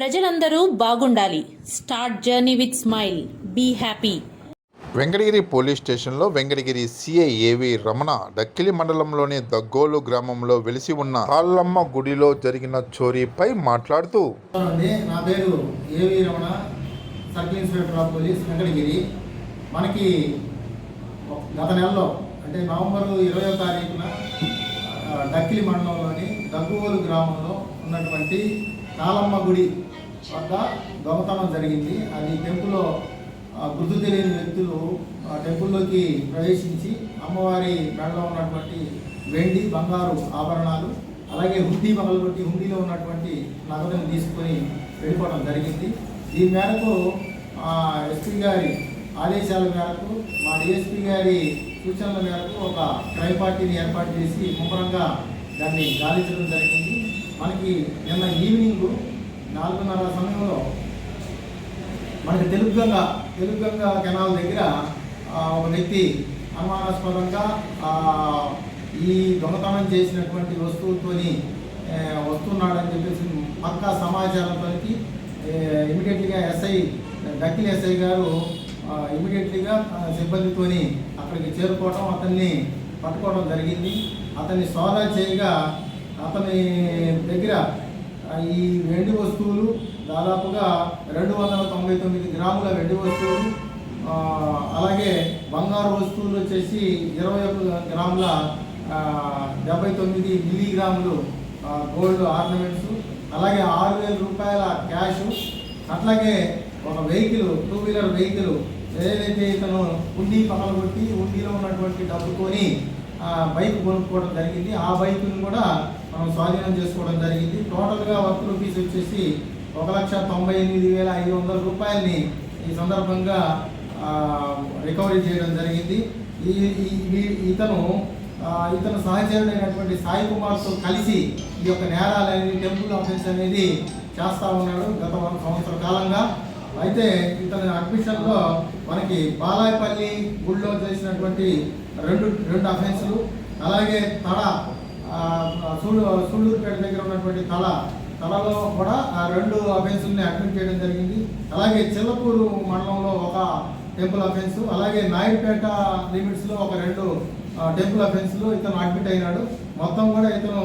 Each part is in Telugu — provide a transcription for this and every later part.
ప్రజలందరూ బాగుండాలి. Start journey with smile. Be happy. Venkatagiri police స్టేషన్లో వెంకటగిరి సిఐ ఏవి రమణ డక్కిలి మండలంలోని దగ్గోలు గ్రామంలో వెలిసి ఉన్న కాళ్ళమ్మ గుడిలో జరిగిన చోరీపై మాట్లాడుతూ నా పేరు AV Ramana circle inspector of police Venkatagiri. మనకి గత నెలలో అంటే నవంబర్ ఇరవయో తారీఖున డక్కిలి మండలంలోని దగ్గువోలు గ్రామంలో ఉన్నటువంటి కాలమ్మ గుడి వద్ద దొంగతనం జరిగింది. అది టెంపుల్లో గుర్తు తెలియని వ్యక్తులు ఆ టెంపుల్లోకి ప్రవేశించి అమ్మవారి మెడలో ఉన్నటువంటి వెండి బంగారు ఆభరణాలు అలాగే హుండీ పగలగొట్టి హుండీలో ఉన్నటువంటి నగదును తీసుకొని వెళ్ళిపోవడం జరిగింది. ఈ మేరకు ఎస్పీ గారి ఆదేశాల మేరకు మా డిఎస్పీ గారి సూచనల మేరకు ఒక క్రైమ్ పార్టీని ఏర్పాటు చేసి ముమ్మరంగా దాన్ని గాలించడం జరిగింది. మనకి నిన్న ఈవినింగ్ నాలుగున్నర సమయంలో మనకి తెలుగు గంగ తెలుగు గంగ కెనాల్ దగ్గర ఒక వ్యక్తి అనుమానాస్పదంగా ఈ దొంగతనం చేసినటువంటి వస్తువులతోని వస్తున్నాడని చెప్పేసి పక్కా సమాచారంతో ఇమీడియట్లీగా ఎస్ఐ డక్కిల్ ఎస్ఐ గారు ఇమీడియట్లీగా సిబ్బందితోని అక్కడికి చేరుకోవడం అతన్ని పట్టుకోవడం జరిగింది. అతన్ని సోదా చేయగా అతని దగ్గర ఈ వెండి వస్తువులు దాదాపుగా రెండు వందల తొంభై తొమ్మిది గ్రాముల వెండి వస్తువులు అలాగే బంగారు వస్తువులు వచ్చేసి ఇరవై ఒక గ్రాముల డెబ్బై తొమ్మిది మిలీగ్రాములు గోల్డ్ ఆర్నమెంట్స్ అలాగే ఆరు వేల రూపాయల క్యాష్ అట్లాగే ఒక వెహికల్ టూ వీలర్ వెహికల్ ఏదైతే ఇతను ఉండి పగలగొట్టి ఉండిలో ఉన్నటువంటి డబ్బుతోని బైక్ కొనుక్కోవడం జరిగింది. ఆ బైక్ని కూడా మనం స్వాధీనం చేసుకోవడం జరిగింది. టోటల్గా వర్క్ రూపీస్ వచ్చేసి ఒక లక్ష తొంభై ఎనిమిది వేల ఐదు వందల రూపాయలని ఈ సందర్భంగా రికవరీ చేయడం జరిగింది. ఈ ఇతను ఇతను సహచరుడైనటువంటి సాయి కుమార్తో కలిసి ఈ యొక్క నేరాలని టెంపుల్ ఆఫీస్ అనేది చేస్తూ ఉన్నాడు గత వన్ సంవత్సర కాలంగా. అయితే ఇతని అడ్మిషన్లో మనకి బాలాయపల్లి గుడిలో చేసినటువంటి రెండు రెండు అఫెన్సులు అలాగే తడ సూళ్ళు సూడు సూళ్ళూరుపేట దగ్గర ఉన్నటువంటి తల తలలో కూడా ఆ రెండు అఫెన్సుల్ని అడ్మిట్ చేయడం జరిగింది. అలాగే చిల్లపూరు మండలంలో ఒక టెంపుల్ అఫెన్స్ అలాగే నాయుడుపేట లిమిట్స్లో ఒక రెండు ఆ, టెంపుల్ అఫెన్స్లు ఇతను అడ్మిట్ అయినాడు. మొత్తం కూడా ఇతను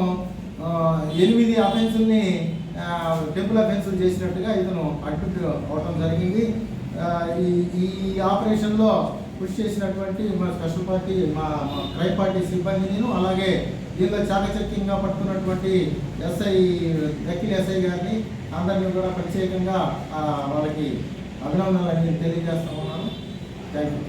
ఎనిమిది అఫెన్సుల్ని టెంపుల్ అఫెన్సులు చేసినట్టుగా ఇతను అడ్మిట్ అవడం జరిగింది. ఈ ఈ ఆపరేషన్లో కృషి చేసినటువంటి మా స్పెషల్ పార్టీ మా క్రై పార్టీ సిబ్బందిని అలాగే దీనిలో చాకచక్యంగా పట్టుకున్నటువంటి ఎస్ఐ దక్కిల్ ఎస్ఐ గారిని అందరినీ కూడా ప్రత్యేకంగా వాళ్ళకి అభినందనలు తెలియజేస్తా ఉన్నాను. Thank you.